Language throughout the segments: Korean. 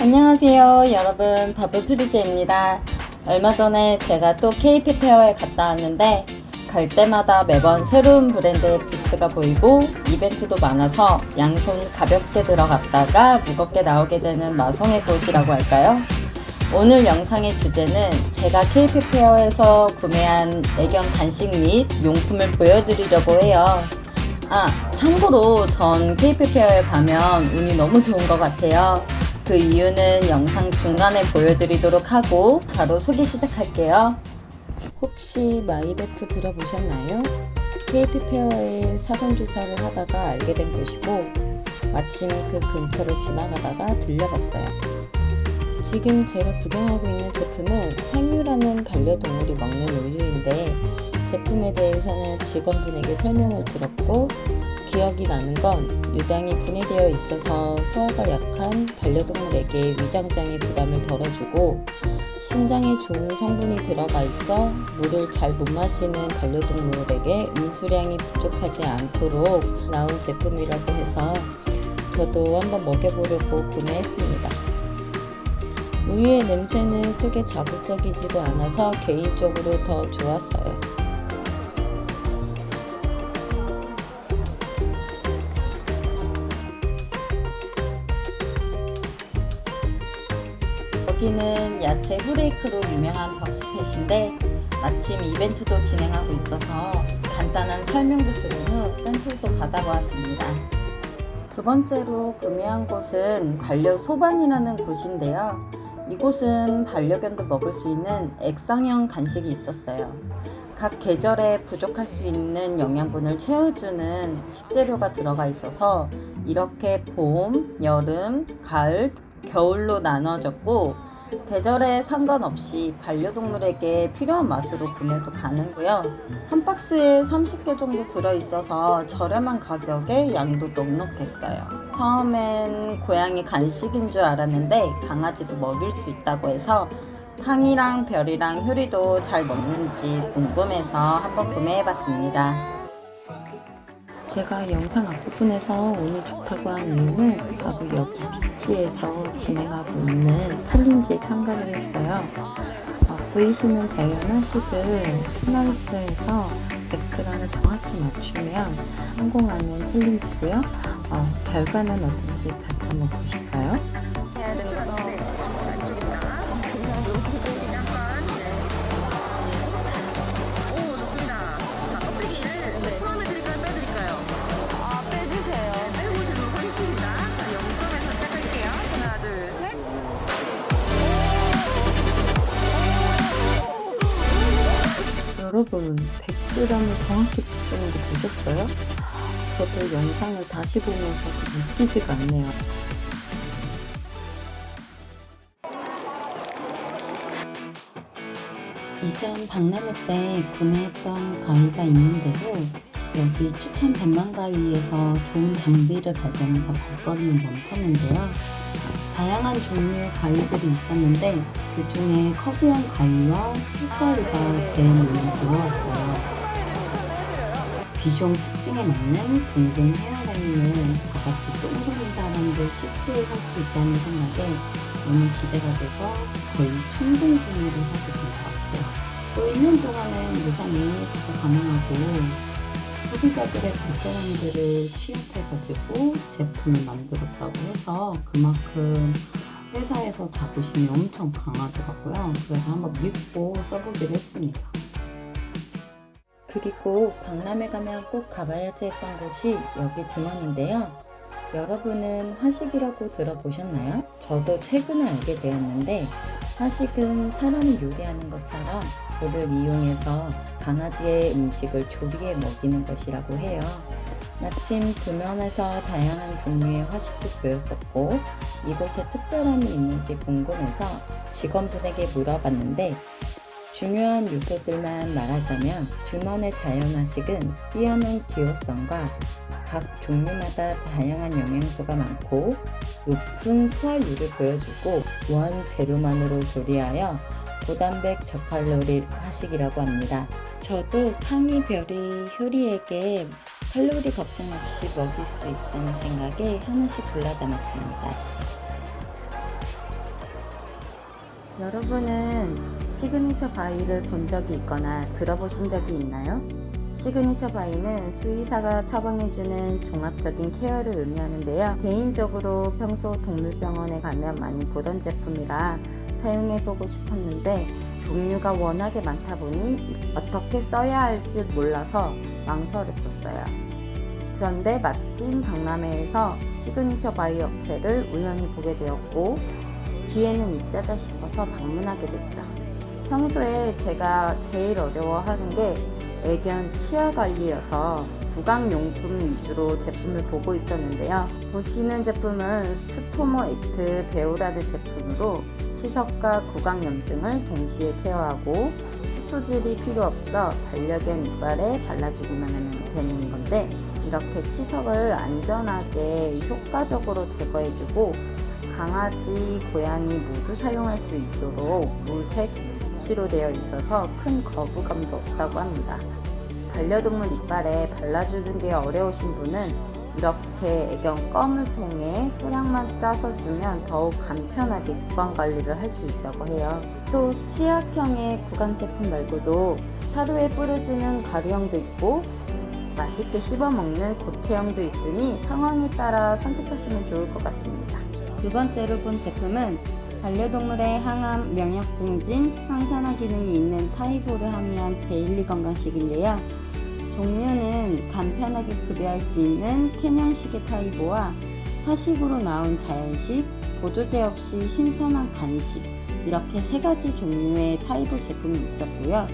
안녕하세요 여러분 버블프리즈입니다 얼마 전에 제가 또 케이피 페어에 갔다 왔는데 갈 때마다 매번 새로운 브랜드의 부스가 보이고 이벤트도 많아서 양손 가볍게 들어갔다가 무겁게 나오게 되는 마성의 곳이라고 할까요? 오늘 영상의 주제는 제가 케이피 페어에서 구매한 애견 간식 및 용품을 보여드리려고 해요. 아, 참고로 전 케이피 페어에 가면 운이 너무 좋은 것 같아요. 그 이유는 영상 중간에 보여드리도록 하고 바로 소개 시작할게요. 혹시 마이베프 들어보셨나요? KP 페어에 사전조사를 하다가 알게 된 곳이고 마침 그 근처를 지나가다가 들려봤어요. 지금 제가 구경하고 있는 제품은 생유라는 반려동물이 먹는 우유인데 제품에 대해서는 직원분에게 설명을 들었고 기억이 나는 건 유당이 분해되어 있어서 소화가 약한 반려동물에게 위장장애 부담을 덜어주고 신장에 좋은 성분이 들어가 있어 물을 잘 못 마시는 반려동물에게 음수량이 부족하지 않도록 나온 제품이라고 해서 저도 한번 먹여보려고 구매했습니다. 우유의 냄새는 크게 자극적이지도 않아서 개인적으로 더 좋았어요. 여기는 야채 후레이크로 유명한 벅스팻인데 마침 이벤트도 진행하고 있어서 간단한 설명도 들은 후 샘플도 받아보았습니다. 두 번째로 구매한 곳은 반려 소반이라는 곳인데요. 이곳은 반려견도 먹을 수 있는 액상형 간식이 있었어요. 각 계절에 부족할 수 있는 영양분을 채워주는 식재료가 들어가 있어서 이렇게 봄, 여름, 가을, 겨울로 나눠졌고 계절에 상관없이 반려동물에게 필요한 맛으로 구매도 가능고요. 한 박스에 30개 정도 들어있어서 저렴한 가격에 양도 넉넉했어요. 처음엔 고양이 간식인 줄 알았는데 강아지도 먹일 수 있다고 해서 팡이랑 별이랑 효리도 잘 먹는지 궁금해서 한번 구매해봤습니다. 제가 영상 앞부분에서 운이 좋다고 한 이유는 바로 여기 비치에서 진행하고 있는 챌린지에 참가를 했어요. 어, 보이시는 제 연화식을 슬라이스해서 댓글을 정확히 맞추면 성공하는 챌린지고요. 어, 결과는 어떤지 같이 한번 보실까요? 여러분 100g을 정확히 맞추는 게 보셨어요? 저도 영상을 다시 보면서 믿기지가 않네요. 이전 박람회 때 구매했던 가위가 있는데도 여기 추천 100만 가위에서 좋은 장비를 발견해서 발걸음을 멈췄는데요. 다양한 종류의 가위들이 있었는데 그 중에 커브형 가위와 실가위가 제일 눈에 들어왔어요. 비숑 특징에 맞는 둥근 헤어라인을 저같이 똥손인 사람도 쉽게 할 수 있다는 생각에 너무 기대가 돼서 거의 충동 구매를 하게 된 것 같아요. 또 1년 동안은 무상 AS가 가능하고 소비자들의 불편함들을 취합해가지고 제품을 만들었다고 해서 그만큼 회사에서 자부심이 엄청 강하더라고요. 그래서 한번 믿고 써보기로 했습니다. 그리고 박람회 가면 꼭 가봐야지 했던 곳이 여기 주머니인데요. 여러분은 화식이라고 들어보셨나요? 저도 최근에 알게 되었는데 화식은 사람이 요리하는 것처럼 불을 이용해서 강아지의 음식을 조리해 먹이는 것이라고 해요. 마침 도면에서 다양한 종류의 화식도 보였었고 이곳에 특별함이 있는지 궁금해서 직원분에게 물어봤는데 중요한 요소들만 말하자면 주먼의 자연화식은 뛰어난 기호성과 각 종류마다 다양한 영양소가 많고 높은 소화율을 보여주고 원 재료만으로 조리하여 고단백 저칼로리 화식이라고 합니다. 저도 팡이 별이 효리에게 칼로리 걱정 없이 먹일 수 있다는 생각에 하나씩 골라 담았습니다. 여러분은 시그니처 바이를 본 적이 있거나 들어보신 적이 있나요? 시그니처 바이는 수의사가 처방해주는 종합적인 케어를 의미하는데요. 개인적으로 평소 동물병원에 가면 많이 보던 제품이라 사용해보고 싶었는데 종류가 워낙에 많다 보니 어떻게 써야 할지 몰라서 망설였었어요. 그런데 마침 박람회에서 시그니처 바이 업체를 우연히 보게 되었고 기회는 이때다 싶어서 방문하게 됐죠. 평소에 제가 제일 어려워하는 게 애견 치아 관리여서 구강용품 위주로 제품을 보고 있었는데요. 보시는 제품은 스토모 액트 베오라드 제품으로 치석과 구강염증을 동시에 케어하고 칫소질이 필요 없어 반려견 이빨에 발라주기만 하면 되는 건데 이렇게 치석을 안전하게 효과적으로 제거해주고 강아지, 고양이 모두 사용할 수 있도록 무색 붓치로 되어 있어서 큰 거부감도 없다고 합니다. 반려동물 이빨에 발라주는 게 어려우신 분은 이렇게 애견 껌을 통해 소량만 짜서 주면 더욱 간편하게 구강 관리를 할 수 있다고 해요. 또 치약형의 구강 제품 말고도 사료에 뿌려주는 가루형도 있고 맛있게 씹어 먹는 고체형도 있으니 상황에 따라 선택하시면 좋을 것 같습니다. 두 번째로 본 제품은 반려동물의 항암, 명역 증진, 항산화 기능이 있는 타이보를 함유한 데일리 건강식인데요. 종류는 간편하게 급여할 수 있는 캐냥식의 타이보와 화식으로 나온 자연식, 보조제 없이 신선한 간식 이렇게 세 가지 종류의 타이보 제품이 있었고요.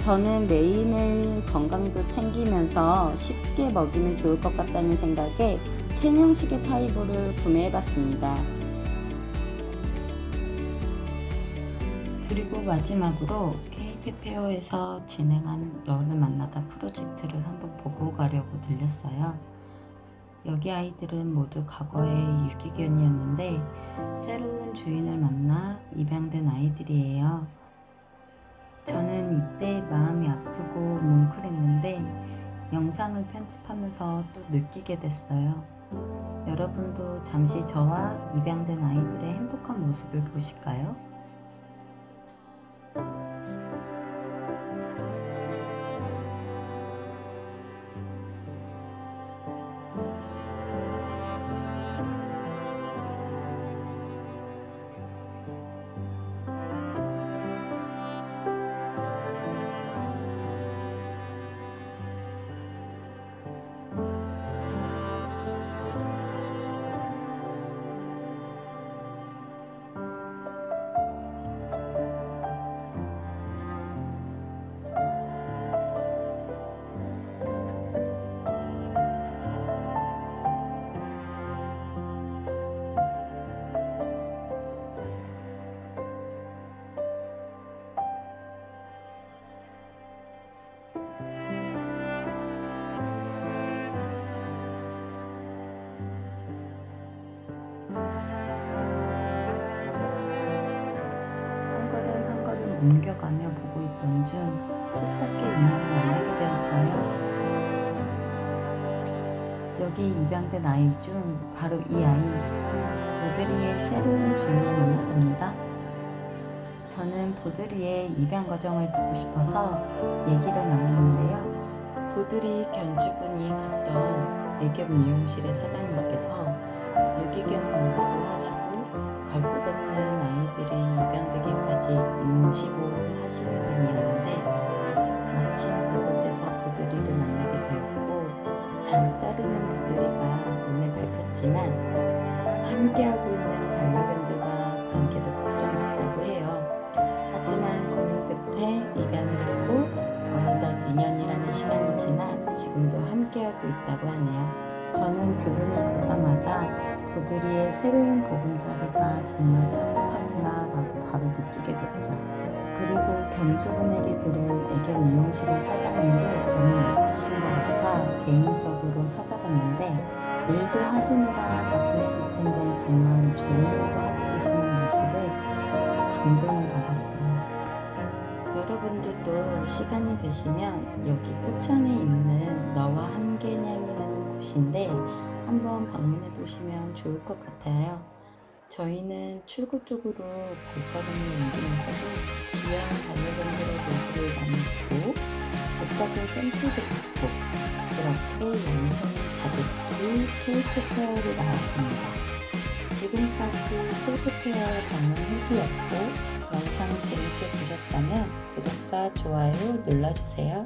저는 매일매일 건강도 챙기면서 쉽게 먹이면 좋을 것 같다는 생각에 캐냥식의 타이보를 구매해봤습니다. 그리고 마지막으로 KP페어에서 진행한 너를 만나다 프로젝트를 한번 보고 가려고 들렸어요. 여기 아이들은 모두 과거의 유기견이었는데 새로운 주인을 만나 입양된 아이들이에요. 저는 이때 마음이 아프고 뭉클했는데 영상을 편집하면서 또 느끼게 됐어요. 여러분도 잠시 저와 입양된 아이들의 행복한 모습을 보실까요? 옮겨가며 보고 있던 중 뜻밖의 인연을 만나게 되었어요. 여기 입양된 아이 중 바로 이 아이, 보드리의 새로운 주인을 만났답니다. 저는 보드리의 입양 과정을 듣고 싶어서 얘기를 나눴는데요. 보드리 견주분이 갔던 애견 미용실의 사장님께서 유기견 검사도 하시고 갈 곳 없는 아이들이 입양되기까지 임시보호도 하시는 분이었는데 마침 그곳에서 보드리를 만나게 되었고 잘 따르는 보드리가 눈에 밟혔지만 함께하고 있는 반려견들과 관계도 걱정됐다고 해요. 하지만 고민 끝에 입양을 했고 어느덧 2년이라는 시간이 지나 지금도 함께하고 있다고 하네요. 저는 그분을 보자마자 보드리의 새로운 보금자리가 정말 따뜻하구나 라고 바로 느끼게 됐죠. 그리고 견주분에게 들은 애견 미용실의 사장님도 너무 멋지신 것 같아 개인적으로 찾아봤는데 일도 하시느라 바쁘실 텐데 정말 좋은 일도 하고 계시는 모습에 감동을 받았어요. 여러분들도 시간이 되시면 여기 포천에 있는 곳인데 한번 방문해 보시면 좋을 것 같아요. 저희는 출구 쪽으로 발걸음을 옮기면서도 귀여운 반려견들의 모습을 많이 보고 못 받은 샘플도 받고 그렇게 양손 가득히 케이크 페어로 나왔습니다. 지금까지 케이크 페어의 방문 후기였고 영상 재밌게 보셨다면 구독과 좋아요 눌러주세요.